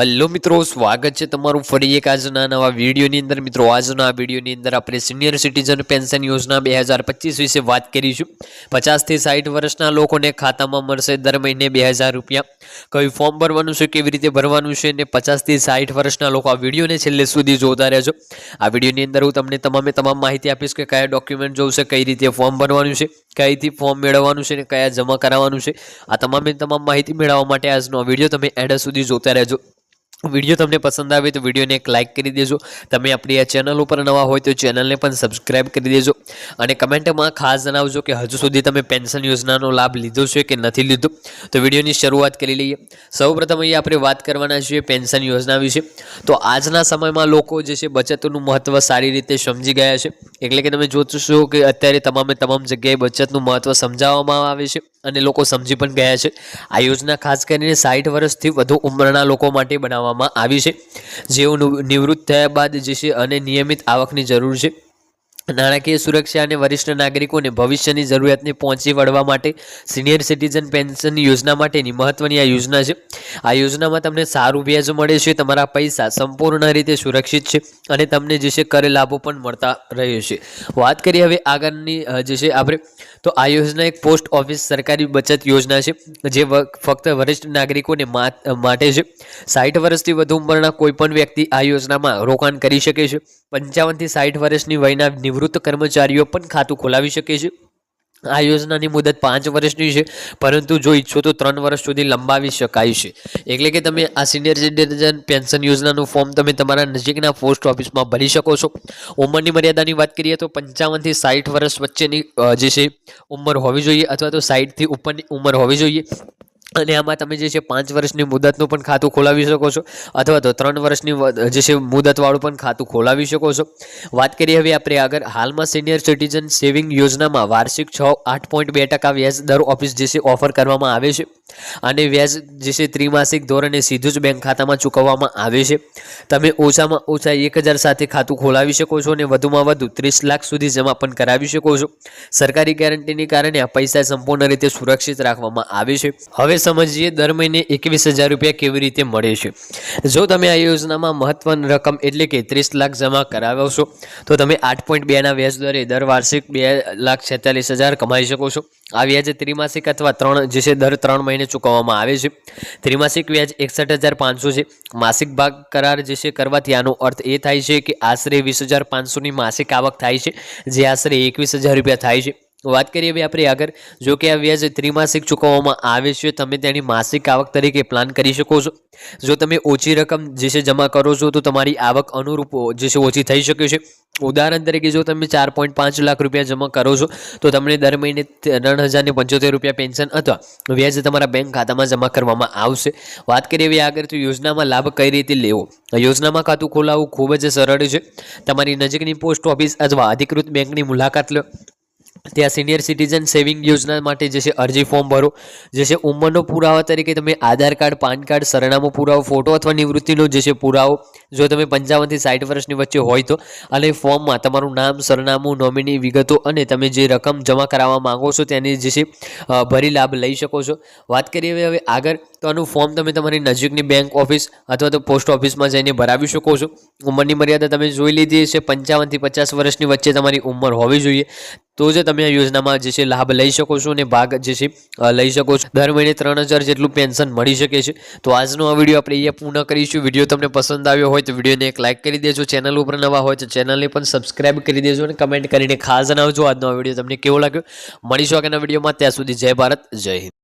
Hello મિત્રો, સ્વાગત છે તમારું ફરી એક આજના નવા વિડીયોની અંદર. મિત્રો, આજના આ વિડીયોની અંદર આપણે સિનિયર સિટીઝન પેન્શન યોજના બે હજાર પચીસ વિશે વાત કરીશું. પચાસથી સાઠ વર્ષના લોકોને ખાતામાં મળશે દર મહિને બે હજાર રૂપિયા. કયું ફોર્મ ભરવાનું છે, કેવી રીતે ભરવાનું છે અને પચાસથી સાઠ વર્ષના લોકો આ વિડીયોને છેલ્લે સુધી જોતા રહેજો. આ વિડીયોની અંદર હું તમને તમામે તમામ માહિતી આપીશ કે કયા ડોક્યુમેન્ટ જોશે, કઈ રીતે ફોર્મ ભરવાનું છે, કઈથી ફોર્મ મેળવવાનું છે અને કયા જમા કરાવવાનું છે. આ તમામે તમામ માહિતી મેળવવા માટે આજનો વીડિયો તમે એડ સુધી જોતા રહેજો. વીડિયો તમને પસંદ આવે તો વિડીયોને એક લાઇક કરી દેજો. તમે આપણી આ ચેનલ ઉપર નવા હોય તો ચેનલને પણ સબસ્ક્રાઇબ કરી દેજો. અને કમેન્ટમાં ખાસ જણાવજો કે હજુ સુધી તમે પેન્શન યોજનાનો લાભ લીધો છે કે નથી લીધો? તો વિડીયોની શરૂઆત કરી લઈએ. સૌપ્રથમ અહીંયા આપણે વાત કરવાના છીએ પેન્શન યોજના વિશે. તો આજના સમયમાં લોકો જે છે બચતનું મહત્ત્વ સારી રીતે સમજી ગયા છે. એટલે કે તમે જોશો કે અત્યારે તમામે તમામ જગ્યાએ બચતનું મહત્ત્વ સમજાવવામાં આવે છે. અને લોકો સમજી પણ ગયા છે. આ યોજના ખાસ કરીને સાઠ વર્ષથી વધુ ઉંમરના લોકો માટે બનાવવામાં આવી છે. જેઓ નિવૃત્ત થયા બાદ જે છે અને નિયમિત આવકની જરૂર છે. નાણાકીય સુરક્ષા અને વરિષ્ઠ નાગરિકોને ભવિષ્યની જરૂરિયાતને પહોંચી વળવા માટે સિનિયર સિટીઝન પેન્શન યોજના માટેની મહત્વની આ યોજના છે. આ યોજનામાં તમને સારું વ્યાજ મળે છે, તમારા પૈસા સંપૂર્ણ રીતે સુરક્ષિત છે અને તમને જે છે કરે લાભો પણ મળતા રહ્યો છે. વાત કરીએ હવે આગળની જે છે આપણે, તો આ યોજના એક પોસ્ટ ઓફિસ સરકારી બચત યોજના છે, જે ફક્ત વરિષ્ઠ નાગરિકોને માટે છે. સાઠ વર્ષથી વધુ ઉંમરના કોઈપણ વ્યક્તિ આ યોજનામાં રોકાણ કરી શકે છે. પંચાવનથી સાઠ વર્ષની વયના નિવૃત્ત કર્મચારીઓ પણ ખાતું ખોલાવી શકે છે. આ યોજનાની મુદત પાંચ વર્ષની છે, પરંતુ જો ઈચ્છો તો ત્રણ વર્ષ સુધી લંબાવી શકાય છે. એટલે કે તમે આ સિનિયર સિટીઝન પેન્શન યોજનાનું ફોર્મ તમે તમારા નજીકના પોસ્ટ ઓફિસમાં ભરી શકો છો. ઉંમરની મર્યાદાની વાત કરીએ તો પંચાવનથી સાઠ વર્ષ વચ્ચેની જે છે, ઉંમર હોવી જોઈએ અથવા તો સાઠથી ઉપરની ઉંમર હોવી જોઈએ. અને આમાં તમે જે છે પાંચ વર્ષની મુદતનું પણ ખાતું ખોલાવી શકો છો, અથવા તો ત્રણ વર્ષની જે છે મુદતવાળું પણ ખાતું ખોલાવી શકો છો. વાત કરીએ હવે આપણે આગળ, હાલમાં સિનિયર સિટીઝન સેવિંગ યોજનામાં વાર્ષિક છ, આઠ પોઈન્ટ બે ટકા વ્યાજ દર ઓફિસ જે છે ઓફર કરવામાં આવે છે. અને વ્યાજ જે છે ત્રિમાસિક ધોરણે સીધું જ બેંક ખાતામાં ચૂકવવામાં આવે છે. તમે ઓછામાં ઓછા એક હજાર સાથે ખાતું ખોલાવી શકો છો અને વધુમાં વધુ ત્રીસ લાખ સુધી જમા પણ કરાવી શકો છો. સરકારી ગેરંટીને કારણે આ પૈસા સંપૂર્ણ રીતે સુરક્ષિત રાખવામાં આવે છે. હવે સમજીએ દર મહિને એકવીસ હજાર રૂપિયા કેવી રીતે મળે છે? જો તમે આ યોજનામાં મહત્વની રકમ એટલે કે ત્રીસ લાખ જમા કરાવશો, તો તમે આઠ પોઈન્ટ બેના વ્યાજ દરે દર વાર્ષિક બે લાખ છેતાલીસ હજાર કમાઈ શકો છો. આ વ્યાજ ત્રિમાસિક અથવા ત્રણ, જે છે, દર ત્રણ મહિને ચૂકવવામાં આવે છે. ત્રિમાસિક વ્યાજ એકસઠ હજાર પાંચસો છે. માસિક ભાગ કરાર જે છે કરવાથી આનો અર્થ એ થાય છે કે આશરે વીસ હજાર પાંચસોની માસિક આવક થાય છે, જે આશરે એકવીસ હજાર રૂપિયા થાય છે. વાત કરીએ હવે આપણે આગળ. જો કે આ વ્યાજ ત્રિમાસિક ચૂકવવામાં આવે છે, તમે તેની માસિક આવક તરીકે પ્લાન કરી શકો છો. જો તમે ઓછી રકમ જે છે જમા કરો છો, તો તમારી આવક અનુરૂપ જે છે ઓછી થઈ શકે છે. ઉદાહરણ તરીકે જો તમે ચાર પોઈન્ટ પાંચ લાખ રૂપિયા જમા કરો છો, તો તમને દર મહિને ત્રણ હજારને પંચોતેર રૂપિયા પેન્શન અથવા વ્યાજ તમારા બેંક ખાતામાં જમા કરવામાં આવશે. વાત કરીએ હવે આગળ, તો યોજનામાં લાભ કઈ રીતે લેવો? યોજનામાં ખાતું ખોલાવવું ખૂબ જ સરળ છે. તમારી નજીકની પોસ્ટ ઓફિસ અથવા અધિકૃત બેંકની મુલાકાત લો. ત્યાં સિનિયર સિટીઝન સેવિંગ યોજના માટે જે છે અરજી ફોર્મ ભરો. જે છે ઉંમરનો પુરાવા તરીકે તમે આધાર કાર્ડ, પાન કાર્ડ, સરનામું પુરાવો ફોટો અથવા નિવૃત્તિનો જે છે પુરાવો, જો તમે પંચાવનથી સાઠ વર્ષની વચ્ચે હોય તો, અને ફોર્મમાં તમારું નામ, સરનામું નોમિની વિગતો અને તમે જે રકમ જમા કરાવવા માંગો છો તેની જે છે ભરી લાભ લઈ શકો છો. વાત કરીએ હવે આગળ. તો આનું ફોર્મ તમે તમારી નજીકની બેંક ઓફિસ અથવા તો પોસ્ટ ઓફિસમાં જઈને ભરાવી શકો છો. ઉંમરની મર્યાદા તમે જોઈ લીધી છે પંચાવનથી પચાસ વર્ષની વચ્ચે તમારી ઉંમર હોવી જોઈએ. તો જ તમે આ યોજનામાં જે છે લાભ લઈ શકો છો અને ભાગ જે છે લઈ શકો છો. દર મહિને ત્રણ હજાર જેટલું પેન્શન મળી શકે છે. તો આજનો આ વીડિયો આપણે અહીંયા પૂર્ણ કરીશું. વીડિયો તમને પસંદ આવ્યો હોય તો વિડીયોને એક લાઇક કરી દેજો. ચેનલ ઉપર નવા હોય તો ચેનલને પણ સબસ્ક્રાઇબ કરી દેજો અને કમેન્ટ કરીને ખાસ જણાવજો આજનો આ વીડિયો તમને કેવો લાગ્યો. મળીશું આગળના વિડીયોમાં. ત્યાં સુધી જય ભારત, જય હિન્દ.